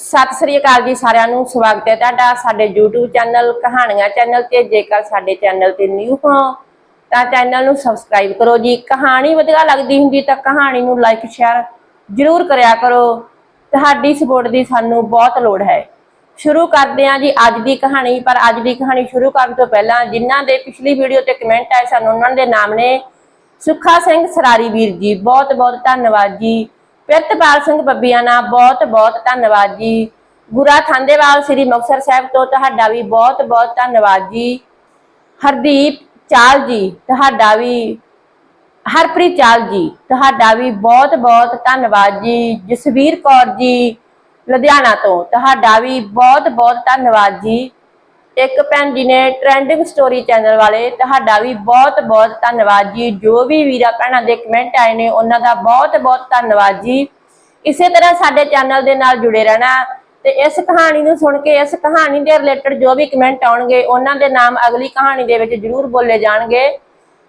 ਸਤਿ ਸ੍ਰੀ ਅਕਾਲ ਜੀ ਸਾਰਿਆਂ ਨੂੰ, ਸਵਾਗਤ ਹੈ ਤੁਹਾਡਾ ਸਾਡੇ YouTube ਚੈਨਲ, ਕਹਾਣੀਆਂ ਚੈਨਲ ਤੇ। ਜੇਕਰ ਸਾਡੇ ਚੈਨਲ ਤੇ ਨਿਊ ਹੋ, ਤਾਂ ਚੈਨਲ ਨੂੰ ਸਬਸਕ੍ਰਾਈਬ ਕਰੋ ਜੀ। ਕਹਾਣੀ ਵਧੀਆ ਲੱਗਦੀ ਹੁੰਦੀ ਤਾਂ ਕਹਾਣੀ ਨੂੰ ਲਾਈਕ ਸ਼ੇਅਰ ਜਰੂਰ ਕਰਿਆ ਕਰੋ। ਤੁਹਾਡੀ ਸਪੋਰਟ ਦੀ ਸਾਨੂੰ ਬਹੁਤ ਲੋੜ ਹੈ। ਸ਼ੁਰੂ ਕਰਦੇ ਹਾਂ ਜੀ ਅੱਜ ਦੀ ਕਹਾਣੀ, ਪਰ ਅੱਜ ਦੀ ਕਹਾਣੀ ਸ਼ੁਰੂ ਕਰਨ ਤੋਂ ਪਹਿਲਾਂ ਜਿਨ੍ਹਾਂ ਦੇ ਪਿਛਲੀ ਵੀਡੀਓ ਤੇ ਕਮੈਂਟ ਆਏ ਸਾਨੂੰ, ਉਹਨਾਂ ਦੇ ਨਾਮ ਨੇ ਸੁੱਖਾ ਸਿੰਘ ਸਰਾਰੀ ਵੀਰ ਜੀ। ਬਹੁਤ ਬਹੁਤ ਧੰਨਵਾਦ ਜੀ। ਪ੍ਰਿਤਪਾਲ ਸਿੰਘ ਬੱਬੀਆਂ ਬੱਬੀਆਣਾ ਬਹੁਤ ਬਹੁਤ ਧੰਨਵਾਦ ਜੀ। ਗੁਰਾ ਥਾਂਦੇਵਾਲ ਸ੍ਰੀ ਮੁਕਤਸਰ ਸਾਹਿਬ ਤੋਂ ਤੁਹਾਡਾ ਵੀ ਬਹੁਤ ਬਹੁਤ ਧੰਨਵਾਦ ਜੀ। ਹਰਦੀਪ ਚਾਲ ਜੀ, ਤੁਹਾਡਾ ਵੀ, ਹਰਪ੍ਰੀਤ ਚਾਲ ਜੀ, ਤੁਹਾਡਾ ਵੀ ਬਹੁਤ ਬਹੁਤ ਧੰਨਵਾਦ ਜੀ। ਜਸਵੀਰ ਕੌਰ ਜੀ, ਲੁਧਿਆਣਾ ਤੋਂ, ਤੁਹਾਡਾ ਵੀ ਬਹੁਤ ਬਹੁਤ ਧੰਨਵਾਦ ਜੀ। ਇੱਕ ਭੈਣ ਜੀ ਨੇ ਟ੍ਰੈਂਡਿੰਗ ਸਟੋਰੀ ਚੈਨਲ ਵਾਲੇ ਤੁਹਾਡਾ ਵੀ ਬਹੁਤ ਬਹੁਤ ਧੰਨਵਾਦ ਜੀ। ਜੋ ਵੀ ਵੀਰਾ ਭੈਣਾਂ ਦੇ ਕਮੈਂਟ ਆਏ ਨੇ, ਉਹਨਾਂ ਦਾ ਬਹੁਤ ਬਹੁਤ ਧੰਨਵਾਦ ਜੀ। ਇਸੇ ਤਰ੍ਹਾਂ ਸਾਡੇ ਚੈਨਲ ਦੇ ਨਾਲ ਜੁੜੇ ਰਹਿਣਾ ਤੇ ਇਸ ਕਹਾਣੀ ਨੂੰ ਸੁਣ ਕੇ, ਇਸ ਕਹਾਣੀ ਦੇ ਰਿਲੇਟਡ ਜੋ ਵੀ ਕਮੈਂਟ ਆਉਣਗੇ, ਉਹਨਾਂ ਦੇ ਨਾਮ ਅਗਲੀ ਕਹਾਣੀ ਦੇ ਵਿੱਚ ਜ਼ਰੂਰ ਬੋਲੇ ਜਾਣਗੇ।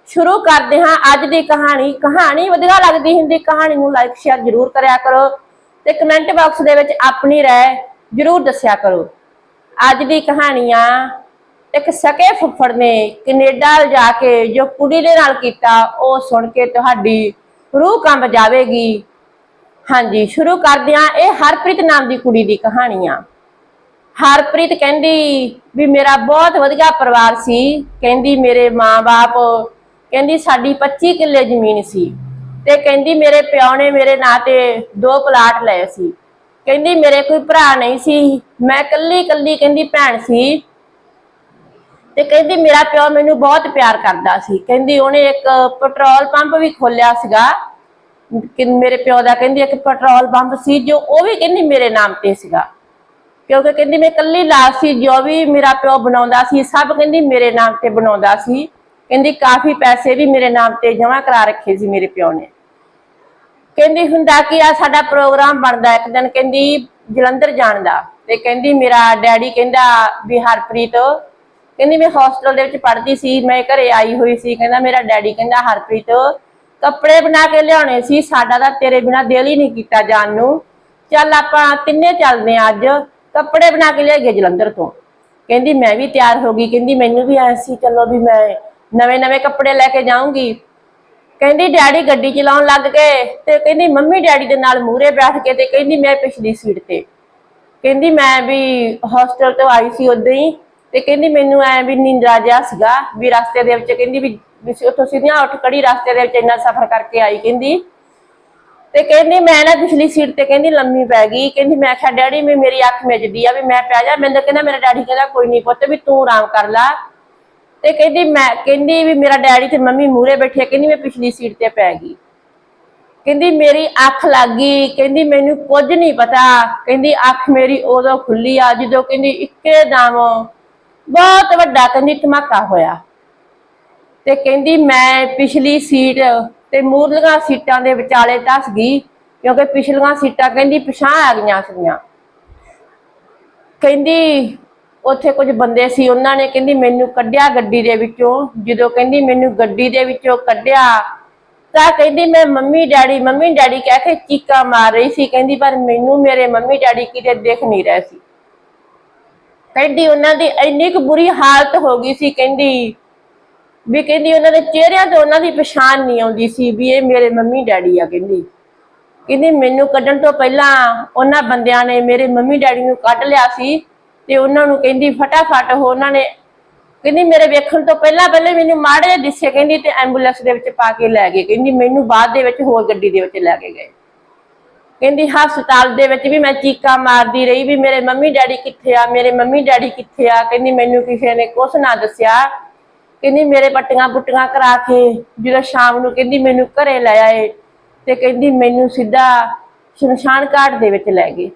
ਸ਼ੁਰੂ ਕਰਦੇ ਹਾਂ ਅੱਜ ਦੀ ਕਹਾਣੀ। ਕਹਾਣੀ ਵਧੀਆ ਲੱਗਦੀ ਹੁੰਦੀ, ਕਹਾਣੀ ਨੂੰ ਲਾਈਕ ਸ਼ੇਅਰ ਜ਼ਰੂਰ ਕਰਿਆ ਕਰੋ ਤੇ ਕਮੈਂਟ ਬਾਕਸ ਦੇ ਵਿੱਚ ਆਪਣੀ ਰਾਏ ਜ਼ਰੂਰ ਦੱਸਿਆ ਕਰੋ। ਅੱਜ ਦੀ ਕਹਾਣੀ ਆ ਇੱਕ ਸਕੇ ਫੁੱਫੜ ਨੇ ਕੈਨੇਡਾ ਜਾ ਕੇ ਜੋ ਕੁੜੀ ਦੇ ਨਾਲ ਕੀਤਾ, ਉਹ ਸੁਣ ਕੇ ਤੁਹਾਡੀ ਰੂਹ ਕੰਬ ਜਾਵੇਗੀ। ਹਾਂਜੀ, ਸ਼ੁਰੂ ਕਰਦੇ ਹਾਂ ਇਹ ਹਰਪ੍ਰੀਤ ਨਾਮ ਦੀ ਕੁੜੀ ਦੀ ਕਹਾਣੀ ਆ ਹਰਪ੍ਰੀਤ ਕਹਿੰਦੀ ਵੀ ਮੇਰਾ ਬਹੁਤ ਵਧੀਆ ਪਰਿਵਾਰ ਸੀ। ਕਹਿੰਦੀ ਮੇਰੇ ਮਾਂ-ਬਾਪ, ਕਹਿੰਦੀ ਸਾਡੀ 25 ਕਿੱਲੇ ਜ਼ਮੀਨ ਸੀ। ਤੇ ਕਹਿੰਦੀ ਮੇਰੇ ਪਿਓ ਨੇ ਮੇਰੇ ਨਾਂ ਤੇ ਦੋ ਪਲਾਟ ਲਏ ਸੀ। ਕਹਿੰਦੀ ਮੇਰੇ ਕੋਈ ਭਰਾ ਨਹੀਂ ਸੀ। ਮੈਂ ਕੱਲੀ ਕੱਲੀ ਕਹਿੰਦੀ ਭੈਣ ਸੀ। ਤੇ ਕਹਿੰਦੀ ਮੇਰਾ ਪਿਓ ਮੈਨੂੰ ਬਹੁਤ ਪਿਆਰ ਕਰਦਾ ਸੀ। ਕਹਿੰਦੀ ਉਹਨੇ ਇੱਕ ਪੈਟਰੋਲ ਪੰਪ ਵੀ ਖੋਲਿਆ ਸੀਗਾ। ਕਿ ਮੇਰੇ ਪਿਓ ਦਾ ਕਹਿੰਦੀ ਇੱਕ ਪੈਟਰੋਲ ਪੰਪ ਸੀ ਜੋ ਉਹ ਵੀ ਕਹਿੰਦੀ ਮੇਰੇ ਨਾਮ ਤੇ ਸੀਗਾ। ਕਿਉਂਕਿ ਕਹਿੰਦੀ ਮੈਂ ਕੱਲੀ ਲਾਸ਼ ਸੀ, ਜੋ ਵੀ ਮੇਰਾ ਪਿਓ ਬਣਾਉਂਦਾ ਸੀ, ਸਭ ਕਹਿੰਦੀ ਮੇਰੇ ਨਾਮ ਤੇ ਬਣਾਉਂਦਾ ਸੀ। ਕਹਿੰਦੀ ਕਾਫੀ ਪੈਸੇ ਵੀ ਮੇਰੇ ਨਾਮ ਤੇ ਜਮ੍ਹਾਂ ਕਰਾ ਰੱਖੇ ਸੀ ਮੇਰੇ ਪਿਓ ਨੇ। ਕਹਿੰਦੀ ਹੁੰਦਾ ਕਿ ਆ ਸਾਡਾ ਪ੍ਰੋਗਰਾਮ ਬਣਦਾ ਇੱਕ ਦਿਨ ਕਹਿੰਦੀ, ਜਲੰਧਰ ਜਾਣ ਦਾ। ਤੇ ਕਹਿੰਦੀ, ਮੇਰਾ ਡੈਡੀ ਕਹਿੰਦਾ ਵੀ ਹਰਪ੍ਰੀਤ, ਕਹਿੰਦੀ ਮੈਂ ਹੌਸਟਲ ਦੇ ਵਿੱਚ ਪੜ੍ਹਦੀ ਸੀ, ਮੈਂ ਘਰੇ ਆਈ ਹੋਈ ਸੀ। ਕਹਿੰਦਾ, ਮੇਰਾ ਡੈਡੀ ਕਹਿੰਦਾ, ਹਰਪ੍ਰੀਤ, ਕੱਪੜੇ ਬਣਾ ਕੇ ਲਿਆਉਣੇ ਸੀ, ਸਾਡਾ ਤਾਂ ਤੇਰੇ ਬਿਨਾ ਦਿਲ ਹੀ ਨਹੀਂ ਕੀਤਾ ਜਾਣ ਨੂੰ। ਚੱਲ ਆਪਾਂ ਤਿੰਨੇ ਚੱਲਦੇ ਆਂ ਅੱਜ, ਕੱਪੜੇ ਬਣਾ ਕੇ ਲਿਆਈਏ ਜਲੰਧਰ ਤੋਂ। ਕਹਿੰਦੀ, ਮੈਂ ਵੀ ਤਿਆਰ ਹੋ ਗਈ। ਕਹਿੰਦੀ, ਮੈਨੂੰ ਵੀ ਐ ਸੀ, ਚਲੋ ਵੀ ਮੈਂ ਨਵੇਂ ਨਵੇਂ ਕੱਪੜੇ ਲੈ ਕੇ ਜਾਊਂਗੀ। ਕਹਿੰਦੀ, ਡੈਡੀ ਗੱਡੀ ਚਲਾਉਣ ਲੱਗ ਗਏ। ਤੇ ਕਹਿੰਦੀ, ਮੰਮੀ, ਡੈਡੀ ਦੇ ਨਾਲ ਮੂਹਰੇ ਬੈਠ ਕੇ ਤੇ ਕਹਿੰਦੀ, ਮੈਂ ਪਿਛਲੀ ਸੀਟ ਤੇ। ਕਹਿੰਦੀ, ਮੈਂ ਵੀ ਹੌਸਟਲ ਤੋਂ ਆਈ ਸੀ ਉਦੋਂ ਹੀ। ਤੇ ਕਹਿੰਦੀ, ਮੈਨੂੰ ਐ ਵੀ ਨਿੰਦਰਾ ਜਿਹਾ ਸੀਗਾ ਵੀ ਰਸਤੇ ਦੇ ਵਿੱਚ, ਕਹਿੰਦੀ, ਵੀ ਉੱਥੋਂ ਸਿੱਧੀਆਂ ਉੱਠ ਕੜੀ ਰਸਤੇ ਦੇ ਵਿੱਚ ਇੰਨਾ ਸਫ਼ਰ ਕਰਕੇ ਆਈ। ਕਹਿੰਦੀ, ਤੇ ਕਹਿੰਦੀ, ਮੈਂ ਨਾ ਪਿਛਲੀ ਸੀਟ ਤੇ ਕਹਿੰਦੀ ਲੰਮੀ ਪੈ ਗਈ। ਕਹਿੰਦੀ, ਮੈਂ ਕਿਹਾ, ਡੈਡੀ ਮੈਂ ਮੇਰੀ ਅੱਖ ਮਿਜਦੀ ਆ ਵੀ ਮੈਂ ਪੈ ਜਾ। ਮੈਨੂੰ ਕਹਿੰਦਾ, ਮੇਰਾ ਡੈਡੀ ਕਹਿੰਦਾ, ਕੋਈ ਨਹੀਂ ਪੁੱਤ, ਵੀ ਤੂੰ ਆਰਾਮ ਕਰ ਲੈ। ਤੇ ਕਹਿੰਦੀ ਮੈਂ, ਕਹਿੰਦੀ ਵੀ ਮੇਰਾ ਡੈਡੀ ਤੇ ਮੰਮੀ ਮੂਹਰੇ ਬੈਠੇ ਕਹਿੰਦੀ ਮੈਂ ਪਿਛਲੀ ਸੀਟ ਤੇ ਪੈ ਗਈ। ਕਹਿੰਦੀ ਮੇਰੀ ਅੱਖ ਲੱਗ ਗਈ, ਕਹਿੰਦੀ ਮੈਨੂੰ ਕੁਝ ਨਹੀਂ ਪਤਾ। ਕਹਿੰਦੀ ਅੱਖ ਮੇਰੀ ਉਦੋਂ ਖੁੱਲੀ ਆ, ਜਦੋਂ ਕਹਿੰਦੀ ਇੱਕੇ ਦਮ ਬਹੁਤ ਵੱਡਾ ਕਹਿੰਦੀ ਧਮਾਕਾ ਹੋਇਆ। ਤੇ ਕਹਿੰਦੀ ਮੈਂ ਪਿਛਲੀ ਸੀਟ ਤੇ ਮੂਰਲੀਆਂ ਸੀਟਾਂ ਦੇ ਵਿਚਾਲੇ ਧਸ ਗਈ, ਕਿਉਂਕਿ ਪਿਛਲੀਆਂ ਸੀਟਾਂ ਕਹਿੰਦੀ ਪਿਛਾਂ ਆ ਗਈਆਂ ਸੀਗੀਆਂ। ਕਹਿੰਦੀ ਉੱਥੇ ਕੁਝ ਬੰਦੇ ਸੀ, ਉਹਨਾਂ ਨੇ ਕਹਿੰਦੀ ਮੈਨੂੰ ਕੱਢਿਆ ਗੱਡੀ ਦੇ ਵਿੱਚੋਂ। ਜਦੋਂ ਕਹਿੰਦੀ ਮੈਨੂੰ ਗੱਡੀ ਦੇ ਵਿੱਚੋਂ ਕੱਢਿਆ, ਤਾਂ ਕਹਿੰਦੀ ਮੈਂ ਮੰਮੀ, ਡੈਡੀ ਮੰਮੀ, ਡੈਡੀ ਕਹਿ ਕੇ ਚੀਕਾਂ ਮਾਰ ਰਹੀ ਸੀ। ਕਹਿੰਦੀ, ਪਰ ਮੈਨੂੰ ਮੇਰੇ ਮੰਮੀ, ਡੈਡੀ ਕਿਤੇ ਦਿਖ ਨਹੀਂ ਰਹੇ ਸੀ। ਕਹਿੰਦੀ ਉਹਨਾਂ ਦੀ ਇੰਨੀ ਕੁ ਬੁਰੀ ਹਾਲਤ ਹੋ ਗਈ ਸੀ, ਕਹਿੰਦੀ ਵੀ ਕਹਿੰਦੀ ਉਹਨਾਂ ਦੇ ਚਿਹਰਿਆਂ ਤੇ ਉਹਨਾਂ ਦੀ ਪਛਾਣ ਨਹੀਂ ਆਉਂਦੀ ਸੀ ਵੀ ਇਹ ਮੇਰੇ ਮੰਮੀ, ਡੈਡੀ ਆ, ਕਹਿੰਦੀ। ਕਹਿੰਦੀ, ਮੈਨੂੰ ਕੱਢਣ ਤੋਂ ਪਹਿਲਾਂ ਉਹਨਾਂ ਬੰਦਿਆਂ ਨੇ ਮੇਰੇ ਮੰਮੀ, ਡੈਡੀ ਨੂੰ ਕੱਢ ਲਿਆ ਸੀ। ਤੇ ਉਹਨਾਂ ਨੂੰ ਕਹਿੰਦੀ ਫਟਾਫਟ ਉਹ ਉਹਨਾਂ ਨੇ ਕਹਿੰਦੀ ਮੇਰੇ ਵੇਖਣ ਤੋਂ ਪਹਿਲਾਂ ਪਹਿਲੇ ਮੈਨੂੰ ਮਾੜੇ ਜਿਹੇ ਦਿਸੇ, ਕਹਿੰਦੀ ਤੇ ਐਂਬੂਲੈਂਸ ਦੇ ਵਿੱਚ ਪਾ ਕੇ ਲੈ ਗਏ, ਕਹਿੰਦੀ ਮੈਨੂੰ ਬਾਅਦ ਦੇ ਵਿੱਚ ਹੋਰ ਗੱਡੀ ਦੇ ਵਿੱਚ ਲੈ ਕੇ ਗਏ। ਕਹਿੰਦੀ ਹਸਪਤਾਲ ਦੇ ਵਿੱਚ ਵੀ ਮੈਂ ਚੀਕਾਂ ਮਾਰਦੀ ਰਹੀ ਵੀ ਮੇਰੇ ਮੰਮੀ ਡੈਡੀ ਕਿੱਥੇ ਆ, ਮੇਰੇ ਮੰਮੀ ਡੈਡੀ ਕਿੱਥੇ ਆ, ਕਹਿੰਦੀ ਮੈਨੂੰ ਕਿਸੇ ਨੇ ਕੁਛ ਨਾ ਦੱਸਿਆ। ਕਹਿੰਦੀ ਮੇਰੇ ਪੱਟੀਆਂ ਪੁੱਟੀਆਂ ਕਰਾ ਕੇ ਜਦੋਂ ਸ਼ਾਮ ਨੂੰ ਕਹਿੰਦੀ ਮੈਨੂੰ ਘਰੇ ਲੈ ਆਏ ਤੇ ਕਹਿੰਦੀ ਮੈਨੂੰ ਸਿੱਧਾ ਸ਼ਮਸ਼ਾਨ ਘਾਟ ਦੇ ਵਿੱਚ ਲੈ ਗਏ।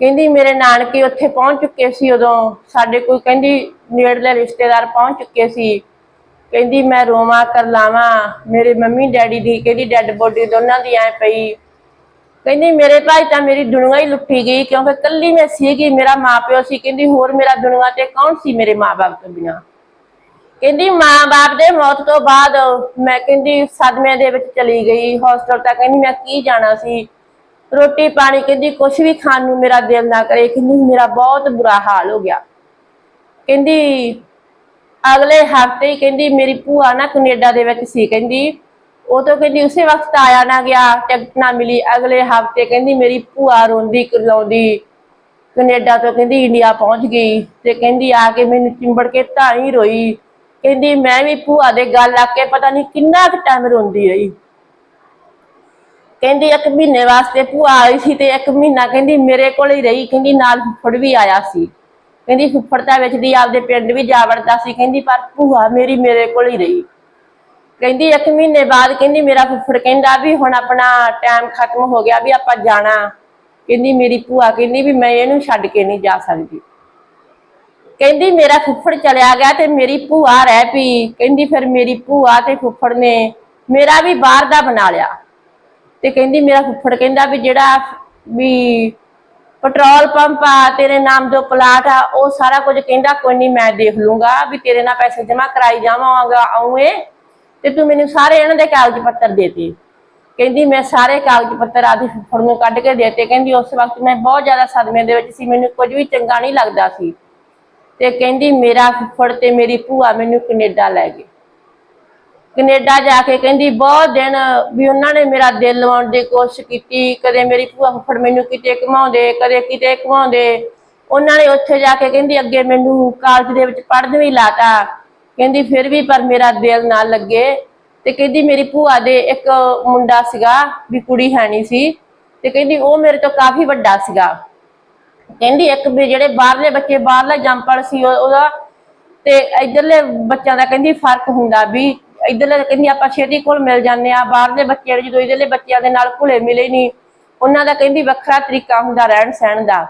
ਕਹਿੰਦੀ ਮੇਰੇ ਨਾਨਕੇ ਉੱਥੇ ਪਹੁੰਚ ਚੁੱਕੇ ਸੀ ਉਦੋਂ। ਸਾਡੇ ਕੋਈ ਕਹਿੰਦੀ ਨੇੜਲੇ ਰਿਸ਼ਤੇਦਾਰ ਪਹੁੰਚ ਚੁੱਕੇ ਸੀ। ਕਹਿੰਦੀ ਮੈਂ ਰੋਵਾਂ ਕਰ ਲਾਵਾਂ ਮੇਰੇ ਮੰਮੀ ਡੈਡੀ ਦੀ ਕਹਿੰਦੀ ਡੈੱਡ ਬੋਡੀ ਦੋਨਾਂ ਦੀ ਐ ਪਈ। ਕਹਿੰਦੀ ਮੇਰੇ ਭਾਈ ਤਾਂ ਮੇਰੀ ਦੁਨੀਆ ਹੀ ਲੁੱਟੀ ਗਈ ਕਿਉਂਕਿ ਕੱਲੀ ਮੈਂ ਸੀਗੀ, ਮੇਰਾ ਮਾਪਿਓ ਸੀ। ਕਹਿੰਦੀ ਹੋਰ ਮੇਰਾ ਦੁਨੀਆ ਤੇ ਕੌਣ ਸੀ ਮੇਰੇ ਮਾਪੇ ਤੋਂ ਬਿਨਾ? ਕਹਿੰਦੀ ਮਾਂ-ਬਾਪ ਦੇ ਮੌਤ ਤੋਂ ਬਾਅਦ ਮੈਂ ਕਹਿੰਦੀ ਸਦਮੇ ਦੇ ਵਿੱਚ ਚਲੀ ਗਈ। ਹੌਸਟਲ ਤੱਕ ਕਹਿੰਦੀ ਮੈਂ ਕੀ ਜਾਣਾ ਸੀ? ਰੋਟੀ ਪਾਣੀ ਕਹਿੰਦੀ, ਕੁਛ ਵੀ ਖਾਣ ਨੂੰ ਮੇਰਾ ਦਿਲ ਨਾ ਕਰੇ, ਕਹਿੰਦੀ, ਮੇਰਾ ਬਹੁਤ ਬੁਰਾ ਹਾਲ ਹੋ ਗਿਆ। ਕਹਿੰਦੀ, ਅਗਲੇ ਹਫ਼ਤੇ ਹੀ ਕਹਿੰਦੀ, ਮੇਰੀ ਭੂਆ ਨਾ ਕੈਨੇਡਾ ਦੇ ਵਿੱਚ ਸੀ, ਕਹਿੰਦੀ। ਉਹ ਤੋਂ ਕਹਿੰਦੀ, ਉਸੇ ਵਕਤ ਆਇਆ ਨਾ ਗਿਆ, ਟਿਕਟ ਨਾ ਮਿਲੀ। ਅਗਲੇ ਹਫ਼ਤੇ ਕਹਿੰਦੀ, ਮੇਰੀ ਭੂਆ ਰੋਂਦੀ ਕੁਰਲਾਉਂਦੀ। ਕੈਨੇਡਾ ਤੋਂ ਕਹਿੰਦੀ, ਇੰਡੀਆ ਪਹੁੰਚ ਗਈ ਤੇ ਕਹਿੰਦੀ ਆ ਕੇ ਮੈਨੂੰ ਚਿੰਬੜ ਕੇ ਧਾਈ ਰੋਈ। ਕਹਿੰਦੀ, ਮੈਂ ਵੀ ਭੂਆ ਦੇ ਗੱਲ ਆ ਕੇ ਪਤਾ ਨਹੀਂ ਕਿੰਨਾ ਕੁ ਟਾਈਮ ਰੋਂਦੀ ਰਹੀ। ਕਹਿੰਦੀ ਇੱਕ ਮਹੀਨੇ ਵਾਸਤੇ ਭੂਆ ਆਈ ਸੀ ਤੇ ਇੱਕ ਮਹੀਨਾ ਕਹਿੰਦੀ ਮੇਰੇ ਕੋਲ ਹੀ ਰਹੀ, ਕਹਿੰਦੀ ਨਾਲ ਫੁੱਫੜ ਵੀ ਆਇਆ ਸੀ। ਕਹਿੰਦੀ ਫੁੱਫੜ ਤਾਂ ਵੇਚਦੀ ਆਪਦੇ ਪਿੰਡ ਵੀ ਜਾ ਵੜਦਾ ਸੀ, ਕਹਿੰਦੀ ਪਰ ਭੂਆ ਮੇਰੀ ਮੇਰੇ ਕੋਲ ਹੀ ਰਹੀ। ਕਹਿੰਦੀ ਇੱਕ ਮਹੀਨੇ ਬਾਅਦ ਕਹਿੰਦੀ ਮੇਰਾ ਫੁੱਫੜ ਕਹਿੰਦਾ ਵੀ ਹੁਣ ਆਪਣਾ ਟਾਈਮ ਖਤਮ ਹੋ ਗਿਆ ਵੀ ਆਪਾਂ ਜਾਣਾ। ਕਹਿੰਦੀ ਮੇਰੀ ਭੂਆ ਕਹਿੰਦੀ ਵੀ ਮੈਂ ਇਹਨੂੰ ਛੱਡ ਕੇ ਨਹੀਂ ਜਾ ਸਕਦੀ। ਕਹਿੰਦੀ ਮੇਰਾ ਫੁੱਫੜ ਚਲਿਆ ਗਿਆ ਤੇ ਮੇਰੀ ਭੂਆ ਰਹਿ ਪਈ। ਕਹਿੰਦੀ ਫਿਰ ਮੇਰੀ ਭੂਆ ਤੇ ਫੁੱਫੜ ਨੇ ਮੇਰਾ ਵੀ ਬਾਹਰ ਦਾ ਬਣਾ ਲਿਆ। ਤੇ ਕਹਿੰਦੀ ਮੇਰਾ ਫੁੱਫੜ ਕਹਿੰਦਾ ਵੀ ਜਿਹੜਾ ਵੀ ਪੈਟਰੋਲ ਪੰਪ ਆ, ਤੇਰੇ ਨਾਮ ਤੋਂ ਪਲਾਟ ਆ, ਉਹ ਸਾਰਾ ਕੁਝ ਕਹਿੰਦਾ, ਕੋਈ ਨਹੀਂ ਮੈਂ ਦੇਖ ਲੂੰਗਾ ਵੀ ਤੇਰੇ ਨਾਲ ਪੈਸੇ ਜਮ੍ਹਾਂ ਕਰਾਈ ਜਾਵਾਂਗਾ ਆਉਂਏ ਤੇ ਤੂੰ ਮੈਨੂੰ ਸਾਰੇ ਇਹਨਾਂ ਦੇ ਕਾਗਜ਼ ਪੱਤਰ ਦੇ ਦੇ। ਕਹਿੰਦੀ ਮੈਂ ਸਾਰੇ ਕਾਗਜ਼ ਪੱਤਰ ਆਦੀ ਫੁੱਫੜ ਨੂੰ ਕੱਢ ਕੇ ਦੇਤੇ। ਕਹਿੰਦੀ ਉਸ ਵਕਤ ਮੈਂ ਬਹੁਤ ਜ਼ਿਆਦਾ ਸਦਮੇ ਦੇ ਵਿੱਚ ਸੀ, ਮੈਨੂੰ ਕੁਝ ਵੀ ਚੰਗਾ ਨਹੀਂ ਲੱਗਦਾ ਸੀ। ਤੇ ਕਹਿੰਦੀ ਮੇਰਾ ਫੁੱਫੜ ਤੇ ਮੇਰੀ ਭੂਆ ਮੈਨੂੰ ਕੈਨੇਡਾ ਲੈ ਗਏ। ਕੈਨੇਡਾ ਜਾ ਕੇ ਕਹਿੰਦੀ, ਬਹੁਤ ਦਿਨ ਵੀ ਉਹਨਾਂ ਨੇ ਮੇਰਾ ਦਿਲ ਲਵਾਉਣ ਦੀ ਕੋਸ਼ਿਸ਼ ਕੀਤੀ, ਕਦੇ ਮੇਰੀ ਭੂਆ ਫੁੱਫੜ ਮੈਨੂੰ ਕਿਤੇ ਘਮਾਉਂਦੇ, ਕਦੇ ਕਿਤੇ ਘਮਾਉਂਦੇ। ਉਹਨਾਂ ਨੇ ਉੱਥੇ ਜਾ ਕੇ ਕਹਿੰਦੀ, ਅੱਗੇ ਮੈਨੂੰ ਕਾਲਜ ਦੇ ਵਿੱਚ ਪੜ੍ਹਨ ਵੀ ਲਾਤਾ। ਕਹਿੰਦੀ, ਫਿਰ ਵੀ ਪਰ ਮੇਰਾ ਦਿਲ ਨਾ ਲੱਗੇ। ਤੇ ਕਹਿੰਦੀ, ਮੇਰੀ ਭੂਆ ਦੇ ਇੱਕ ਮੁੰਡਾ ਸੀਗਾ, ਵੀ ਕੁੜੀ ਹੈ ਨਹੀਂ ਸੀ। ਤੇ ਕਹਿੰਦੀ, ਉਹ ਮੇਰੇ ਤੋਂ ਕਾਫੀ ਵੱਡਾ ਸੀਗਾ। ਕਹਿੰਦੀ, ਇੱਕ ਵੀ ਜਿਹੜੇ ਬਾਹਰਲੇ ਬੱਚੇ, ਬਾਹਰਲਾ ਜੰਪਲ ਸੀ ਉਹਦਾ। ਤੇ ਇਧਰਲੇ ਬੱਚਿਆਂ ਦਾ ਕਹਿੰਦੀ, ਫ਼ਰਕ ਹੁੰਦਾ ਵੀ ਇਧਰਲੇ ਕਹਿੰਦੀ ਆਪਾਂ ਛੇਤੀ ਕੋਲ ਮਿਲ ਜਾਂਦੇ ਆ ਬਾਹਰਲੇ ਬੱਚੇ ਜਦੋਂ ਇਧਰਲੇ ਬੱਚਿਆਂ ਦੇ ਨਾਲ ਘੁਲੇ ਮਿਲੇ ਨਹੀਂ ਉਹਨਾਂ ਦਾ ਕਹਿੰਦੀ ਵੱਖਰਾ ਤਰੀਕਾ ਹੁੰਦਾ ਰਹਿਣ ਸਹਿਣ ਦਾ।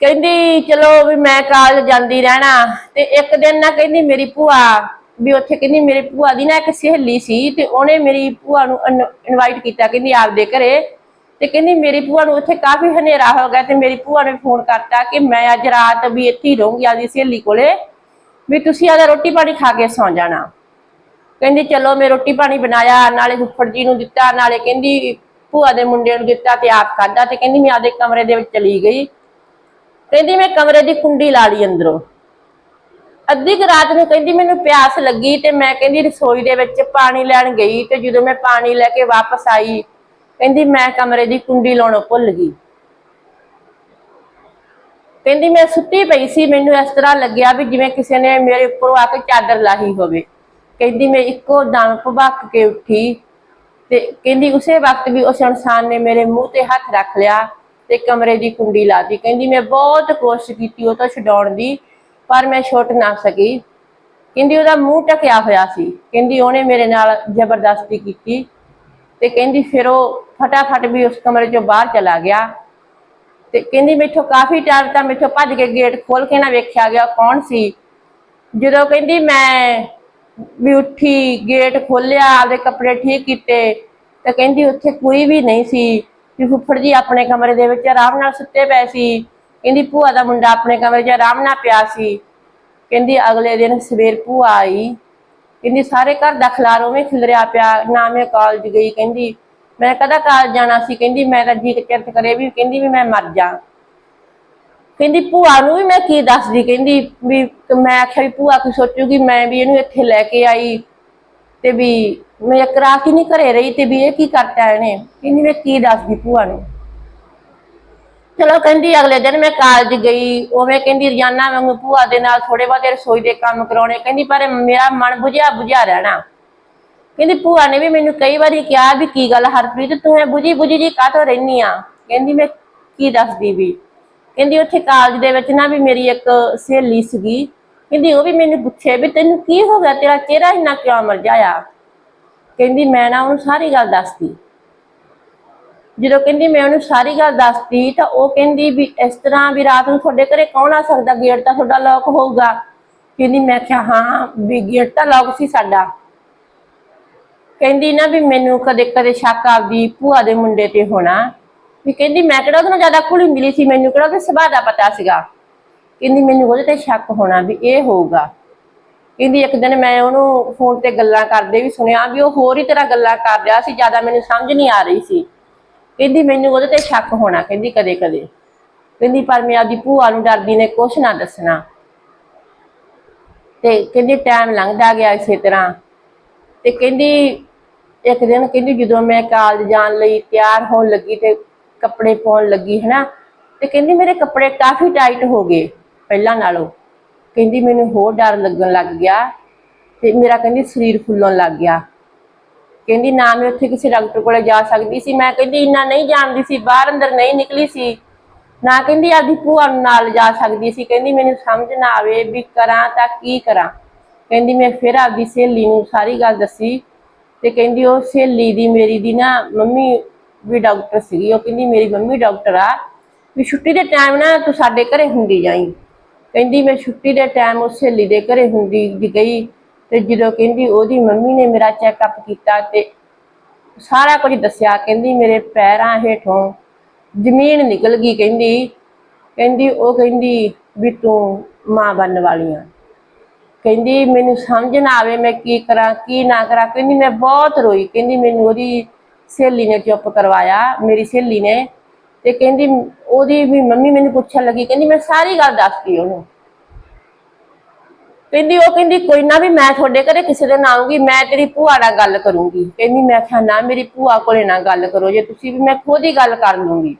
ਕਹਿੰਦੀ ਚਲੋ ਵੀ ਮੈਂ ਕਾਲਜ ਜਾਂਦੀ ਰਹਿਣਾ, ਤੇ ਇੱਕ ਦਿਨ ਨਾ ਕਹਿੰਦੀ ਮੇਰੀ ਭੂਆ, ਵੀ ਉੱਥੇ ਕਹਿੰਦੀ ਮੇਰੀ ਭੂਆ ਦੀ ਨਾ ਇੱਕ ਸਹੇਲੀ ਸੀ, ਤੇ ਉਹਨੇ ਮੇਰੀ ਭੂਆ ਨੂੰ ਇਨਵਾਈਟ ਕੀਤਾ ਕਹਿੰਦੀ ਆਪਦੇ ਘਰੇ, ਤੇ ਕਹਿੰਦੀ ਮੇਰੀ ਭੂਆ ਨੂੰ ਉੱਥੇ ਕਾਫੀ ਹਨੇਰਾ ਹੋ ਗਿਆ, ਤੇ ਮੇਰੀ ਭੂਆ ਨੇ ਫੋਨ ਕਰਤਾ ਕਿ ਮੈਂ ਅੱਜ ਰਾਤ ਵੀ ਇੱਥੇ ਹੀ ਰਹੂੰਗੀ ਆਪਦੀ ਸਹੇਲੀ ਕੋਲੇ, ਵੀ ਤੁਸੀਂ ਆਦਾ ਰੋਟੀ ਪਾਣੀ ਖਾ ਕੇ ਸੌਂ ਜਾਣਾ। ਕਹਿੰਦੀ, ਚਲੋ, ਮੈਂ ਰੋਟੀ ਪਾਣੀ ਬਣਾਇਆ, ਨਾਲੇ ਫੁੱਫੜ ਜੀ ਨੂੰ ਦਿੱਤਾ, ਨਾਲੇ ਕਹਿੰਦੀ ਭੂਆ ਦੇ ਮੁੰਡੇ ਨੂੰ ਦਿੱਤਾ ਤੇ ਆਪ ਖਾਧਾ ਤੇ ਕਹਿੰਦੀ ਮੈਂ ਆਪਦੇ ਕਮਰੇ ਦੇ ਵਿੱਚ ਚਲੀ ਗਈ। ਕਹਿੰਦੀ, ਮੈਂ ਕਮਰੇ ਦੀ ਕੁੰਡੀ ਲਾ ਲਈ ਅੰਦਰੋਂ। ਅੱਧੀ ਰਾਤ ਨੂੰ ਕਹਿੰਦੀ, ਮੈਨੂੰ ਪਿਆਸ ਲੱਗੀ ਤੇ ਮੈਂ ਕਹਿੰਦੀ ਰਸੋਈ ਦੇ ਵਿੱਚ ਪਾਣੀ ਲੈਣ ਗਈ ਤੇ ਜਦੋਂ ਮੈਂ ਪਾਣੀ ਲੈ ਕੇ ਵਾਪਸ ਆਈ, ਕਹਿੰਦੀ ਮੈਂ ਕਮਰੇ ਦੀ ਕੁੰਡੀ ਲਾਉਣੋਂ ਭੁੱਲ ਗਈ। ਕਹਿੰਦੀ, ਮੈਂ ਸੁੱਤੀ ਪਈ ਸੀ, ਮੈਨੂੰ ਇਸ ਤਰ੍ਹਾਂ ਲੱਗਿਆ ਵੀ ਜਿਵੇਂ ਕਿਸੇ ਨੇ ਮੇਰੇ ਉੱਪਰੋਂ ਆ ਕੇ ਚਾਦਰ ਲਾਹੀ ਹੋਵੇ। ਕਹਿੰਦੀ ਮੈਂ ਇੱਕੋ ਦਮ ਭਬੱਕ ਕੇ ਉੱਠੀ ਤੇ ਕਹਿੰਦੀ ਉਸੇ ਵਕਤ ਵੀ ਉਸ ਇਨਸਾਨ ਨੇ ਮੇਰੇ ਮੂੰਹ ਤੇ ਹੱਥ ਰੱਖ ਲਿਆ ਤੇ ਕਮਰੇ ਦੀ ਕੁੰਡੀ ਲਾਤੀ ਕਹਿੰਦੀ ਮੈਂ ਬਹੁਤ ਕੋਸ਼ਿਸ਼ ਕੀਤੀ ਉਹ ਤੋਂ ਛਡਾਉਣ ਦੀ, ਪਰ ਮੈਂ ਛੁੱਟ ਨਾ ਸਕੀ। ਕਹਿੰਦੀ ਉਹਦਾ ਮੂੰਹ ਟਕਿਆ ਹੋਇਆ ਸੀ। ਕਹਿੰਦੀ ਉਹਨੇ ਮੇਰੇ ਨਾਲ ਜ਼ਬਰਦਸਤੀ ਕੀਤੀ ਤੇ ਕਹਿੰਦੀ ਫਿਰ ਉਹ ਫਟਾਫਟ ਵੀ ਉਸ ਕਮਰੇ ਚੋਂ ਬਾਹਰ ਚਲਾ ਗਿਆ। ਤੇ ਕਹਿੰਦੀ ਮੈਥੋਂ ਕਾਫੀ ਟਾਈਮ ਤਾਂ ਮੈਥੋਂ ਭੱਜ ਕੇ ਗੇਟ ਖੋਲ ਕੇ ਨਾ ਵੇਖਿਆ ਗਿਆ ਕੌਣ ਸੀ। ਜਦੋਂ ਕਹਿੰਦੀ ਮੈਂ ਵੀ ਉੱਠੀ ਗੇਟ ਖੋਲਿਆ ਆਪਦੇ ਕੱਪੜੇ ਠੀਕ ਕੀਤੇ। ਤਾਂ ਕਹਿੰਦੀ ਉੱਥੇ ਕੋਈ ਵੀ ਨਹੀਂ ਸੀ। ਵੀ ਫੁੱਫੜ ਜੀ ਆਪਣੇ ਕਮਰੇ ਦੇ ਵਿੱਚ ਆਰਾਮ ਨਾਲ ਸੁੱਤੇ ਪਏ ਸੀ। ਕਹਿੰਦੀ ਭੂਆ ਦਾ ਮੁੰਡਾ ਆਪਣੇ ਕਮਰੇ 'ਚ ਆਰਾਮ ਨਾਲ ਪਿਆ ਸੀ। ਕਹਿੰਦੀ ਅਗਲੇ ਦਿਨ ਸਵੇਰ ਭੂਆ ਆਈ। ਕਹਿੰਦੀ ਸਾਰੇ ਘਰ ਦਾ ਖਲਾਰ ਉਵੇਂ ਖਿਲਰਿਆ ਪਿਆ, ਨਾ ਮੈਂ ਕਾਲਜ ਗਈ। ਕਹਿੰਦੀ ਮੈਂ ਕਦਾ ਕਾਲਜ ਜਾਣਾ ਸੀ? ਕਹਿੰਦੀ ਮੈਂ ਤਾਂ ਜੀ ਚਿਰਤ ਕਰੇ ਵੀ, ਕਹਿੰਦੀ ਵੀ ਮੈਂ ਮਰ ਜਾ। ਕਹਿੰਦੀ, ਭੂਆ ਨੂੰ ਵੀ ਮੈਂ ਕੀ ਦੱਸਦੀ? ਕਹਿੰਦੀ ਵੀ ਮੈਂ ਆਖਿਆ ਵੀ, ਭੂਆ ਕੀ ਸੋਚੂਗੀ? ਮੈਂ ਵੀ ਇਹਨੂੰ ਇੱਥੇ ਲੈ ਕੇ ਆਈ ਤੇ ਵੀ ਮੈਂ ਇੱਕ ਰਾਤ ਹੀ ਨਹੀਂ ਘਰੇ ਰਹੀ ਤੇ ਵੀ ਇਹ ਕੀ ਕਰਤਾ ਇਹਨੇ? ਕਹਿੰਦੀ, ਮੈਂ ਕੀ ਦੱਸਦੀ ਭੂਆ ਨੂੰ? ਚਲੋ ਕਹਿੰਦੀ, ਅਗਲੇ ਦਿਨ ਮੈਂ ਕਾਲਜ ਗਈ, ਉਵੇਂ ਕਹਿੰਦੀ, ਰਜਾਨਾ ਵਾਂਗੂ ਭੂਆ ਦੇ ਨਾਲ ਥੋੜੇ ਬਹੁਤੇ ਰਸੋਈ ਦੇ ਕੰਮ ਕਰਾਉਣੇ। ਕਹਿੰਦੀ, ਪਰ ਮੇਰਾ ਮਨ ਬੁਝਿਆ ਬੁਝਿਆ ਰਹਿਣਾ। ਕਹਿੰਦੀ, ਭੂਆ ਨੇ ਵੀ ਮੈਨੂੰ ਕਈ ਵਾਰੀ ਕਿਹਾ ਵੀ ਕੀ ਗੱਲ ਹਰਪ੍ਰੀਤ, ਤੂੰ ਐ ਬੁਝੀ ਬੁਝੀ ਜੀ ਕਾਹਤੋਂ ਰਹਿਨੀ ਆ? ਕਹਿੰਦੀ, ਮੈਂ ਕੀ ਦੱਸਦੀ ਵੀ? ਕਹਿੰਦੀ ਉੱਥੇ ਕਾਲਜ ਦੇ ਵਿੱਚ ਨਾ ਵੀ ਮੇਰੀ ਇੱਕ ਸਹੇਲੀ ਸੀਗੀ। ਕਹਿੰਦੀ ਉਹ ਵੀ ਮੈਨੂੰ ਪੁੱਛੇ ਵੀ ਤੈਨੂੰ ਕੀ ਹੋ ਗਿਆ? ਤੇਰਾ ਚਿਹਰਾ ਇੰਨਾ ਕਿਉਂ ਮਰਜਾਇਆ? ਕਹਿੰਦੀ ਮੈਂ ਨਾ ਉਹਨੂੰ ਸਾਰੀ ਗੱਲ ਦੱਸਦੀ ਜਦੋਂ ਕਹਿੰਦੀ ਮੈਂ ਉਹਨੂੰ ਸਾਰੀ ਗੱਲ ਦੱਸਦੀ ਤਾਂ ਉਹ ਕਹਿੰਦੀ ਵੀ ਇਸ ਤਰ੍ਹਾਂ ਵੀ ਰਾਤ ਨੂੰ ਤੁਹਾਡੇ ਘਰੇ ਕੌਣ ਆ ਸਕਦਾ? ਗੇਟ ਤਾਂ ਤੁਹਾਡਾ ਲੌਕ ਹੋਊਗਾ। ਕਹਿੰਦੀ ਮੈਂ ਕਿਹਾ, ਹਾਂ, ਵੀ ਗੇਟ ਤਾਂ ਲੌਕ ਸੀ ਸਾਡਾ। ਕਹਿੰਦੀ ਨਾ ਵੀ ਮੈਨੂੰ ਕਦੇ ਕਦੇ ਸ਼ੱਕ ਆਪਦੀ ਭੂਆ ਦੇ ਮੁੰਡੇ ਤੇ ਹੋਣਾ। ਵੀ ਕਹਿੰਦੀ ਮੈਂ ਕਿਹੜਾ ਉਹਦੇ ਨਾਲ ਜ਼ਿਆਦਾ ਘੁਲੀ ਮਿਲੀ ਸੀ, ਮੈਨੂੰ ਕਿਹੜਾ ਉਹਦੇ ਸੁਭਾਅ ਦਾ ਪਤਾ ਸੀਗਾ? ਕਹਿੰਦੀ ਮੈਨੂੰ ਉਹਦੇ ਤੇ ਸ਼ੱਕ ਹੋਣਾ ਵੀ ਇਹ ਹੋਊਗਾ। ਕਹਿੰਦੀ ਇੱਕ ਦਿਨ ਮੈਂ ਉਹਨੂੰ ਫੋਨ ਤੇ ਗੱਲਾਂ ਕਰਦੇ ਵੀ ਸੁਣਿਆ ਵੀ ਉਹ ਹੋਰ ਹੀ ਤਰ੍ਹਾਂ ਗੱਲਾਂ ਕਰ ਰਿਹਾ ਸੀ, ਜ਼ਿਆਦਾ ਮੈਨੂੰ ਸਮਝ ਨਹੀਂ ਆ ਰਹੀ ਸੀ। ਕਹਿੰਦੀ ਮੈਨੂੰ ਉਹਦੇ ਤੇ ਸ਼ੱਕ ਹੋਣਾ, ਕਹਿੰਦੀ ਕਦੇ ਕਦੇ ਕਹਿੰਦੀ ਪਰ ਮੈਂ ਆਪਦੀ ਭੂਆ ਨੂੰ ਡਰਦੀ ਨੇ ਕੁਛ ਨਾ ਦੱਸਣਾ। ਤੇ ਕਹਿੰਦੀ ਟਾਈਮ ਲੰਘਦਾ ਗਿਆ ਇਸੇ ਤਰ੍ਹਾਂ। ਤੇ ਕਹਿੰਦੀ ਇੱਕ ਦਿਨ ਕਹਿੰਦੀ ਜਦੋਂ ਮੈਂ ਕਾਲਜ ਜਾਣ ਲਈ ਤਿਆਰ ਹੋਣ ਲੱਗੀ ਤੇ ਕੱਪੜੇ ਪਾਉਣ ਲੱਗੀ, ਹਨਾ? ਤੇ ਕਹਿੰਦੀ ਮੇਰੇ ਕੱਪੜੇ ਕਾਫੀ ਟਾਈਟ ਹੋ ਗਏ ਪਹਿਲਾਂ ਨਾਲੋਂ। ਕਹਿੰਦੀ ਮੈਨੂੰ ਹੋਰ ਡਰ ਲੱਗਣ ਲੱਗ ਗਿਆ ਤੇ ਮੇਰਾ ਕਹਿੰਦੀ ਸਰੀਰ ਫੁੱਲਣ ਲੱਗ ਗਿਆ। ਕਹਿੰਦੀ ਨਾ ਮੈਂ ਉੱਥੇ ਕਿਸੇ ਡਾਕਟਰ ਕੋਲੇ ਜਾ ਸਕਦੀ ਸੀ। ਮੈਂ ਕਹਿੰਦੀ ਇੰਨਾ ਨਹੀਂ ਜਾਣਦੀ ਸੀ, ਬਾਹਰ ਅੰਦਰ ਨਹੀਂ ਨਿਕਲੀ ਸੀ। ਨਾ ਕਹਿੰਦੀ ਆਪਦੀ ਭੂਆ ਨੂੰ ਨਾਲ ਜਾ ਸਕਦੀ ਸੀ। ਕਹਿੰਦੀ ਮੈਨੂੰ ਸਮਝ ਨਾ ਆਵੇ ਵੀ ਕਰਾਂ ਤਾਂ ਕੀ ਕਰਾਂ। ਕਹਿੰਦੀ ਮੈਂ ਫਿਰ ਆਪਦੀ ਸਹੇਲੀ ਨੂੰ ਸਾਰੀ ਗੱਲ ਦੱਸੀ ਤੇ ਕਹਿੰਦੀ ਉਹ ਸਹੇਲੀ ਦੀ ਮੇਰੀ ਦੀ ਨਾ ਮੰਮੀ ਵੀ ਡਾਕਟਰ ਸੀਗੀ, ਉਹ ਕਹਿੰਦੀ, ਮੇਰੀ ਮੰਮੀ ਡਾਕਟਰ ਆ, ਵੀ ਛੁੱਟੀ ਦੇ ਟਾਈਮ ਨਾ ਤੂੰ ਸਾਡੇ ਘਰੇ ਹੁੰਦੀ ਜਾਈ। ਕਹਿੰਦੀ, ਮੈਂ ਛੁੱਟੀ ਦੇ ਟਾਈਮ ਉਸ ਸਹੇਲੀ ਦੇ ਘਰੇ ਹੁੰਦੀ ਗਈ ਤੇ ਜਦੋਂ ਕਹਿੰਦੀ ਉਹਦੀ ਮੰਮੀ ਨੇ ਮੇਰਾ ਚੈੱਕਅਪ ਕੀਤਾ ਤੇ ਸਾਰਾ ਕੁਝ ਦੱਸਿਆ, ਕਹਿੰਦੀ, ਮੇਰੇ ਪੈਰਾਂ ਹੇਠੋਂ ਜ਼ਮੀਨ ਨਿਕਲ ਗਈ। ਕਹਿੰਦੀ ਕਹਿੰਦੀ, ਉਹ ਕਹਿੰਦੀ ਵੀ ਤੂੰ ਮਾਂ ਬਣਨ ਵਾਲੀ ਆ। ਕਹਿੰਦੀ, ਮੈਨੂੰ ਸਮਝ ਨਾ ਆਵੇ ਮੈਂ ਕੀ ਕਰਾਂ, ਕੀ ਨਾ ਕਰਾਂ? ਕਹਿੰਦੀ, ਮੈਂ ਬਹੁਤ ਰੋਈ। ਕਹਿੰਦੀ, ਮੈਨੂੰ ਉਹਦੀ ਸਹੇਲੀ ਨੇ ਚੁੱਪ ਕਰਵਾਇਆ, ਮੇਰੀ ਸਹੇਲੀ ਨੇ ਤੇ ਕਹਿੰਦੀ ਉਹਦੀ ਵੀ ਮੰਮੀ ਮੈਨੂੰ ਪੁੱਛਣ ਲੱਗੀ, ਕਹਿੰਦੀ ਮੈਂ ਸਾਰੀ ਗੱਲ ਦੱਸਤੀ ਉਹਨੂੰ। ਕਹਿੰਦੀ ਉਹ ਕਹਿੰਦੀ ਕੋਈ ਨਾ ਵੀ ਮੈਂ ਤੁਹਾਡੇ ਘਰੇ ਕਿਸੇ ਦਿਨ ਆਉਂਗੀ ਮੈਂ ਤੇਰੀ ਭੂਆ ਨਾਲ ਗੱਲ ਕਰੂੰਗੀ। ਕਹਿੰਦੀ ਮੈਂ ਕਿਹਾ, ਨਾ, ਮੇਰੀ ਭੂਆ ਕੋਲੇ ਨਾ ਗੱਲ ਕਰੋ, ਜੇ ਤੁਸੀਂ ਵੀ ਮੈਂ ਖੁਦ ਹੀ ਗੱਲ ਕਰ ਲੂੰਗੀ।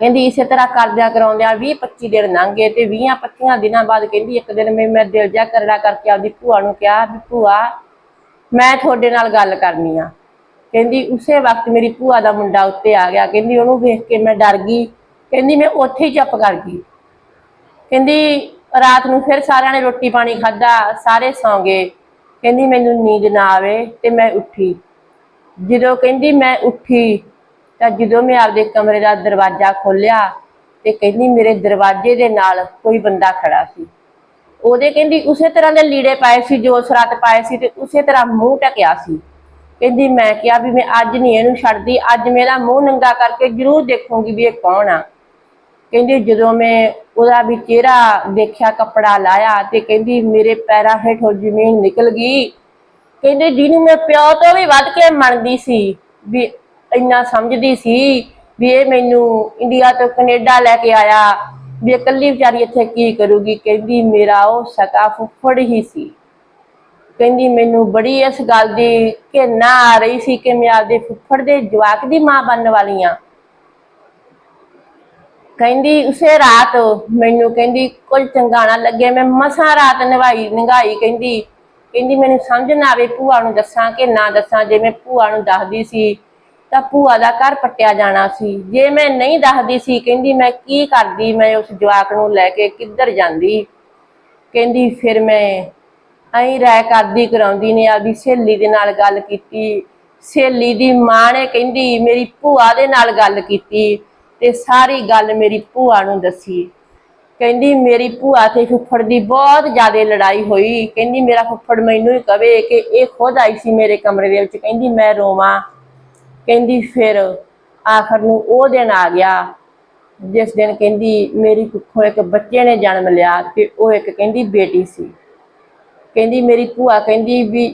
ਕਹਿੰਦੀ ਇਸੇ ਤਰ੍ਹਾਂ ਕਰਦਿਆਂ ਕਰਾਉਂਦਿਆਂ 20 25 ਦਿਨ ਲੰਘੇ ਤੇ 20 25 ਦਿਨਾਂ ਬਾਅਦ ਕਹਿੰਦੀ ਇੱਕ ਦਿਨ ਮੈਂ ਮੈਂ ਦਿਲ ਜਾ ਕਰੜਾ ਕਰਕੇ ਆਪਦੀ ਭੂਆ ਨੂੰ ਕਿਹਾ ਵੀ, ਭੂਆ, ਮੈਂ ਤੁਹਾਡੇ ਨਾਲ ਗੱਲ ਕਰਨੀ ਆ। ਕਹਿੰਦੀ ਉਸੇ ਵਕਤ ਮੇਰੀ ਭੂਆ ਦਾ ਮੁੰਡਾ ਉੱਤੇ ਆ ਗਿਆ। ਕਹਿੰਦੀ ਉਹਨੂੰ ਵੇਖ ਕੇ ਮੈਂ ਡਰ ਗਈ। ਕਹਿੰਦੀ ਮੈਂ ਉੱਥੇ ਹੀ ਚੁੱਪ ਕਰ ਗਈ। ਕਹਿੰਦੀ ਰਾਤ ਨੂੰ ਫਿਰ ਸਾਰਿਆਂ ਨੇ ਰੋਟੀ ਪਾਣੀ ਖਾਧਾ, ਸਾਰੇ ਸੌਂ ਗਏ। ਕਹਿੰਦੀ ਮੈਨੂੰ ਨੀਂਦ ਨਾ ਆਵੇ ਤੇ ਮੈਂ ਉੱਠੀ। ਜਦੋਂ ਕਹਿੰਦੀ ਮੈਂ ਉੱਠੀ ਤਾਂ ਜਦੋਂ ਮੈਂ ਆਪਦੇ ਕਮਰੇ ਦਾ ਦਰਵਾਜ਼ਾ ਖੋਲ੍ਹਿਆ ਤੇ ਕਹਿੰਦੀ ਮੇਰੇ ਦਰਵਾਜ਼ੇ ਦੇ ਨਾਲ ਕੋਈ ਬੰਦਾ ਖੜਾ ਸੀ। ਉਹਦੇ ਕਹਿੰਦੀ ਉਸੇ ਤਰ੍ਹਾਂ ਦੇ ਲੀੜੇ ਪਾਏ ਸੀ ਜੋ ਉਸ ਪਾਏ ਸੀ ਤੇ ਉਸੇ ਤਰ੍ਹਾਂ ਮੂੰਹ ਟਕਿਆ ਸੀ। ਕਹਿੰਦੀ ਮੈਂ ਕਿਹਾ ਵੀ ਮੈਂ ਅੱਜ ਨਹੀਂ ਇਹਨੂੰ ਛੱਡਦੀ, ਅੱਜ ਮੇਰਾ ਮੂੰਹ ਨੰਗਾ ਕਰਕੇ ਜ਼ਰੂਰ ਦੇਖੂੰਗੀ ਵੀ ਇਹ ਕੌਣ ਆ। ਕਹਿੰਦੀ ਜਦੋਂ ਮੈਂ ਉਹਦਾ ਵੀ ਚਿਹਰਾ ਦੇਖਿਆ, ਕੱਪੜਾ ਲਾਇਆ ਤੇ ਕਹਿੰਦੀ ਮੇਰੇ ਪੈਰਾਂ ਹੇਠੋਂ ਜ਼ਮੀਨ ਨਿਕਲ ਗਈ। ਕਹਿੰਦੇ ਜਿਹਨੂੰ ਮੈਂ ਪਿਓ ਤੋਂ ਵੀ ਵੱਧ ਕੇ ਮੰਨਦੀ ਸੀ, ਵੀ ਇੰਨਾ ਸਮਝਦੀ ਸੀ ਵੀ ਇਹ ਮੈਨੂੰ ਇੰਡੀਆ ਤੋਂ ਕੈਨੇਡਾ ਲੈ ਕੇ ਆਇਆ, ਵੀ ਇਹ ਇਕੱਲੀ ਵਿਚਾਰੀ ਇੱਥੇ ਕੀ ਕਰੂਗੀ? ਕਹਿੰਦੀ ਮੇਰਾ ਉਹ ਸਕਾ ਫੁੱਫੜ ਹੀ ਸੀ। ਕਹਿੰਦੀ ਮੈਨੂੰ ਬੜੀ ਇਸ ਗੱਲ ਦੀ ਘਿਰਨਾ ਆ ਰਹੀ ਸੀ ਕਿ ਮੈਂ ਆਪਦੇ ਫੁੱਫੜ ਦੇ ਜਵਾਕ ਦੀ ਮਾਂ ਬਣਨ ਵਾਲੀ ਆ। ਕਹਿੰਦੀ ਉਸੇ ਰਾਤ ਮੈਨੂੰ ਕਹਿੰਦੀ ਕੁਝ ਚੰਗਾ ਨਾ ਲੱਗੇ, ਮੈਂ ਮਸਾਂ ਰਾਤ ਨਵਾਈ ਨੰਗਾਈ ਕਹਿੰਦੀ ਕਹਿੰਦੀ ਮੈਨੂੰ ਸਮਝ ਨਾ ਆਵੇ ਭੂਆ ਨੂੰ ਦੱਸਾਂ ਕਿ ਨਾ ਦੱਸਾਂ, ਜੇ ਮੈਂ ਭੂਆ ਨੂੰ ਦੱਸਦੀ ਸੀ ਤਾਂ ਭੂਆ ਦਾ ਘਰ ਪੱਟਿਆ ਜਾਣਾ ਸੀ। ਜੇ ਮੈਂ ਨਹੀਂ ਦੱਸਦੀ ਸੀ, ਕਹਿੰਦੀ ਮੈਂ ਕੀ ਕਰਦੀ, ਮੈਂ ਉਸ ਜਵਾਕ ਨੂੰ ਲੈ ਕੇ ਕਿੱਧਰ ਜਾਂਦੀ? ਕਹਿੰਦੀ ਫਿਰ ਮੈਂ ਐਂ ਰਹਿ ਕਰਦੀ ਕਰਾਉਂਦੀ ਨੇ, ਆਪਦੀ ਸਹੇਲੀ ਦੇ ਨਾਲ ਗੱਲ ਕੀਤੀ। ਸਹੇਲੀ ਦੀ ਮਾਂ ਨੇ ਕਹਿੰਦੀ, ਮੇਰੀ ਭੂਆ ਦੇ ਨਾਲ ਗੱਲ ਕੀਤੀ ਤੇ ਸਾਰੀ ਗੱਲ ਮੇਰੀ ਭੂਆ ਨੂੰ ਦੱਸੀ। ਕਹਿੰਦੀ, ਮੇਰੀ ਭੂਆ ਤੇ ਫੁੱਫੜ ਦੀ ਬਹੁਤ ਜ਼ਿਆਦਾ ਲੜਾਈ ਹੋਈ। ਕਹਿੰਦੀ, ਮੇਰਾ ਫੁੱਫੜ ਮੈਨੂੰ ਹੀ ਕਵੇ ਕਿ ਇਹ ਖੁਦ ਆਈ ਸੀ ਮੇਰੇ ਕਮਰੇ ਦੇ ਵਿੱਚ। ਕਹਿੰਦੀ, ਮੈਂ ਰੋਵਾਂ। ਕਹਿੰਦੀ, ਫਿਰ ਆਖਰ ਨੂੰ ਉਹ ਦਿਨ ਆ ਗਿਆ, ਜਿਸ ਦਿਨ ਕਹਿੰਦੀ, ਮੇਰੀ ਕੁੱਖੋਂ ਇੱਕ ਬੱਚੇ ਨੇ ਜਨਮ ਲਿਆ ਤੇ ਉਹ ਇੱਕ ਕਹਿੰਦੀ ਬੇਟੀ ਸੀ। ਕਹਿੰਦੀ, ਮੇਰੀ ਭੂਆ ਕਹਿੰਦੀ ਵੀ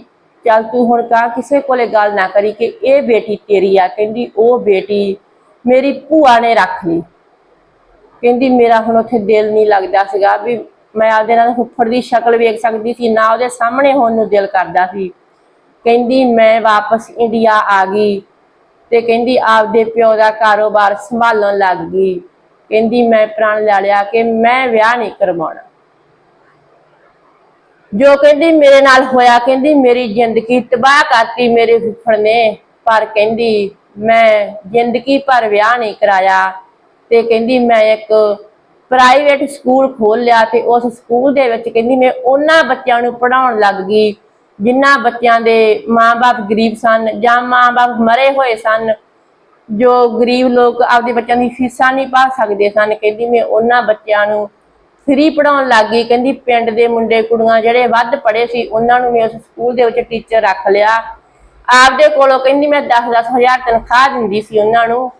ਚੱਲ ਤੂੰ ਹੁਣ ਕਾ ਕਿਸੇ ਕੋਲੇ ਗੱਲ ਨਾ ਕਰੀ ਕਿ ਇਹ ਬੇਟੀ ਤੇਰੀ ਆ। ਕਹਿੰਦੀ, ਉਹ ਬੇਟੀ ਮੇਰੀ ਭੂਆ ਨੇ ਰੱਖ ਲਈ। ਕਹਿੰਦੀ, ਮੇਰਾ ਹੁਣ ਉੱਥੇ ਦਿਲ ਨਹੀਂ ਲੱਗਦਾ ਸੀਗਾ ਵੀ ਮੈਂ ਆਪਦੇ ਨਾਲ ਫੁੱਫੜ ਦੀ ਸ਼ਕਲ ਵੇਖ ਸਕਦੀ ਸੀ, ਨਾ ਉਹਦੇ ਸਾਹਮਣੇ ਹੋਣ ਨੂੰ ਦਿਲ ਕਰਦਾ ਸੀ। ਕਹਿੰਦੀ, ਮੈਂ ਵਾਪਸ ਇੰਡੀਆ ਆ ਗਈ ਤੇ ਕਹਿੰਦੀ, ਆਪਦੇ ਪਿਓ ਦਾ ਕਾਰੋਬਾਰ ਸੰਭਾਲਣ ਲੱਗ ਗਈ। ਕਹਿੰਦੀ, ਮੈਂ ਪ੍ਰਣ ਲੈ ਲਿਆ ਕਿ ਮੈਂ ਵਿਆਹ ਨਹੀਂ ਕਰਵਾਉਣਾ। ਜੋ ਕਹਿੰਦੀ ਮੇਰੇ ਨਾਲ ਹੋਇਆ, ਕਹਿੰਦੀ ਮੇਰੀ ਜ਼ਿੰਦਗੀ ਤਬਾਹ ਕਰਤੀ, ਮੇਰੇ ਫੁੱਫੜ ਨੇ, ਪਰ ਕਹਿੰਦੀ ਮੈਂ ਜ਼ਿੰਦਗੀ ਭਰ ਵਿਆਹ ਨਹੀਂ ਕਰਾਇਆ ਤੇ ਕਹਿੰਦੀ ਮੈਂ ਇੱਕ ਪ੍ਰਾਈਵੇਟ ਸਕੂਲ ਖੋਲ ਲਿਆ ਤੇ ਉਸ ਸਕੂਲ ਦੇ ਵਿੱਚ ਕਹਿੰਦੀ ਮੈਂ ਉਹਨਾਂ ਬੱਚਿਆਂ ਨੂੰ ਪੜਾਉਣ ਲੱਗ ਗਈ ਜਿਨ੍ਹਾਂ ਬੱਚਿਆਂ ਦੇ ਮਾਪੇ ਗਰੀਬ ਸਨ ਜਾਂ ਮਾਪੇ ਮਰੇ ਹੋਏ ਸਨ, ਜੋ ਗਰੀਬ ਲੋਕ ਆਪਦੇ ਬੱਚਿਆਂ ਦੀ ਫੀਸਾਂ ਨਹੀਂ ਭਰ ਸਕਦੇ ਸਨ, ਕਹਿੰਦੀ ਮੈਂ ਉਹਨਾਂ ਬੱਚਿਆਂ ਨੂੰ ਫ੍ਰੀ ਪੜਾਉਣ ਲੱਗ ਗਈ। ਕਹਿੰਦੀ ਪਿੰਡ ਦੇ ਮੁੰਡੇ ਕੁੜੀਆਂ ਜਿਹੜੇ ਵੱਧ ਪੜ੍ਹੇ ਸੀ, ਉਹਨਾਂ ਨੂੰ ਵੀ ਉਸ ਸਕੂਲ ਦੇ ਵਿੱਚ ਟੀਚਰ ਰੱਖ ਲਿਆ। ਆਪਦੇ ਕੋਲੋਂ ਕਹਿੰਦੀ ਮੈਂ 10-10 ਹਜ਼ਾਰ ਤਨਖਾਹ ਦਿੰਦੀ ਸੀ ਉਹਨਾਂ ਨੂੰ।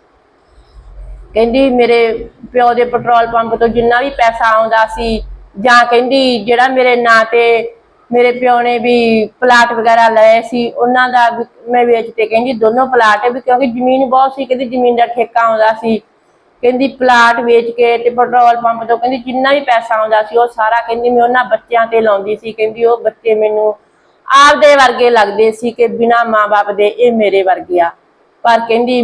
ਕਹਿੰਦੀ ਮੇਰੇ ਪਿਓ ਦੇ ਪੈਟਰੋਲ ਪੰਪ ਤੋਂ ਜਿੰਨਾ ਵੀ ਪੈਸਾ ਆਉਂਦਾ ਸੀ, ਜਾਂ ਕਹਿੰਦੀ ਜਿਹੜਾ ਮੇਰੇ ਨਾਂ ਤੇ ਮੇਰੇ ਪਿਓ ਨੇ ਵੀ ਪਲਾਟ ਵਗੈਰਾ ਲਏ ਸੀ, ਉਹਨਾਂ ਦਾ ਵੀ ਮੈਂ ਵੇਚਤੇ ਕਹਿੰਦੀ ਦੋਨੋਂ ਪਲਾਟ ਵੀ, ਕਿਉਂਕਿ ਜ਼ਮੀਨ ਬਹੁਤ ਸੀ, ਕਹਿੰਦੀ ਜ਼ਮੀਨ ਦਾ ਠੇਕਾ ਆਉਂਦਾ ਸੀ। ਕਹਿੰਦੀ ਪਲਾਟ ਵੇਚ ਕੇ ਤੇ ਪੈਟਰੋਲ ਪੰਪ ਤੋਂ ਕਹਿੰਦੀ ਜਿੰਨਾ ਵੀ ਪੈਸਾ ਆਉਂਦਾ ਸੀ ਉਹ ਸਾਰਾ ਕਹਿੰਦੀ ਮੈਂ ਉਹਨਾਂ ਬੱਚਿਆਂ ਤੇ ਲਾਉਂਦੀ ਸੀ, ਕਹਿੰਦੀ ਉਹ ਬੱਚੇ ਮੈਨੂੰ ਆਪਦੇ ਵਰਗੇ ਲੱਗਦੇ ਸੀ ਕਿ ਬਿਨਾ ਮਾਂ-ਬਾਪ ਦੇ ਇਹ ਮੇਰੇ ਵਰਗੇ ਆ। ਪਰ ਕਹਿੰਦੀ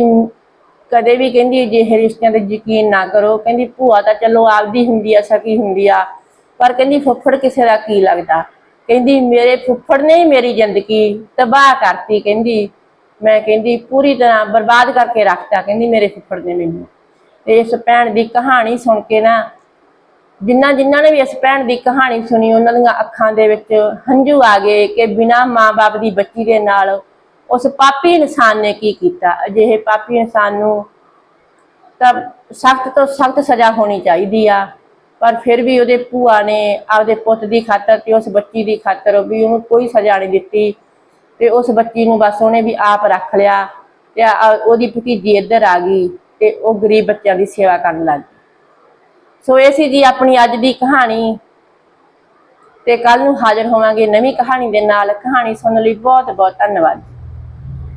ਕਦੇ ਵੀ ਕਹਿੰਦੀ ਜਿਹੇ ਰਿਸ਼ਤਿਆਂ ਤੇ ਯਕੀਨ ਨਾ ਕਰੋ, ਕਹਿੰਦੀ ਭੂਆ ਤਾਂ ਚਲੋ ਆਪਦੀ ਹੁੰਦੀ ਆ, ਸਕੀ ਹੁੰਦੀ ਆ, ਪਰ ਕਹਿੰਦੀ ਫੁੱਫੜ ਕਿਸੇ ਦਾ ਕੀ ਲੱਗਦਾ? ਕਹਿੰਦੀ ਮੇਰੇ ਫੁੱਫੜ ਨੇ ਹੀ ਮੇਰੀ ਜ਼ਿੰਦਗੀ ਤਬਾਹ ਕਰਤੀ, ਕਹਿੰਦੀ ਮੈਂ ਕਹਿੰਦੀ ਪੂਰੀ ਤਰ੍ਹਾਂ ਬਰਬਾਦ ਕਰਕੇ ਰੱਖਤਾ, ਕਹਿੰਦੀ ਮੇਰੇ ਫੁੱਫੜ ਨੇ ਮੈਨੂੰ। ਤੇ ਇਸ ਭੈਣ ਦੀ ਕਹਾਣੀ ਸੁਣ ਕੇ ਨਾ ਜਿਨ੍ਹਾਂ ਜਿਨ੍ਹਾਂ ਨੇ ਵੀ ਇਸ ਭੈਣ ਦੀ ਕਹਾਣੀ ਸੁਣੀ, ਉਹਨਾਂ ਦੀਆਂ ਅੱਖਾਂ ਦੇ ਵਿੱਚ ਹੰਝੂ ਆ ਗਏ ਕਿ ਬਿਨਾ ਮਾਂ-ਬਾਪ ਦੀ ਬੱਚੀ ਦੇ ਨਾਲ ਉਸ ਪਾਪੀ ਇਨਸਾਨ ਨੇ ਕੀ ਕੀਤਾ। ਅਜਿਹੇ ਪਾਪੀ ਇਨਸਾਨ ਨੂੰ ਤਾਂ ਸਖਤ ਤੋਂ ਸਖਤ ਸਜ਼ਾ ਹੋਣੀ ਚਾਹੀਦੀ ਆ, ਪਰ ਫਿਰ ਵੀ ਉਹਦੇ ਭੂਆ ਨੇ ਆਪਦੇ ਪੁੱਤ ਦੀ ਖਾਤਰ ਤੇ ਉਸ ਬੱਚੀ ਦੀ ਖਾਤਰ ਵੀ ਉਹਨੂੰ ਕੋਈ ਸਜ਼ਾ ਨਹੀਂ ਦਿੱਤੀ ਤੇ ਉਸ ਬੱਚੀ ਨੂੰ ਬਸ ਉਹਨੇ ਵੀ ਆਪ ਰੱਖ ਲਿਆ ਤੇ ਉਹਦੀ ਭਤੀਜੀ ਇੱਧਰ ਆ ਗਈ। ਤੇ ਉਹ ਗਰੀਬ ਬੱਚਿਆਂ ਦੀ ਸੇਵਾ ਕਰਨ ਲੱਗ ਗਈ। ਸੋ ਇਹ ਸੀ ਜੀ ਆਪਣੀ ਅੱਜ ਦੀ ਕਹਾਣੀ। ਤੇ ਕੱਲ ਨੂੰ ਹਾਜ਼ਰ ਹੋਵਾਂਗੇ ਨਵੀਂ ਕਹਾਣੀ ਦੇ ਨਾਲ। ਕਹਾਣੀ ਸੁਣਨ ਲਈ ਬਹੁਤ ਬਹੁਤ ਧੰਨਵਾਦ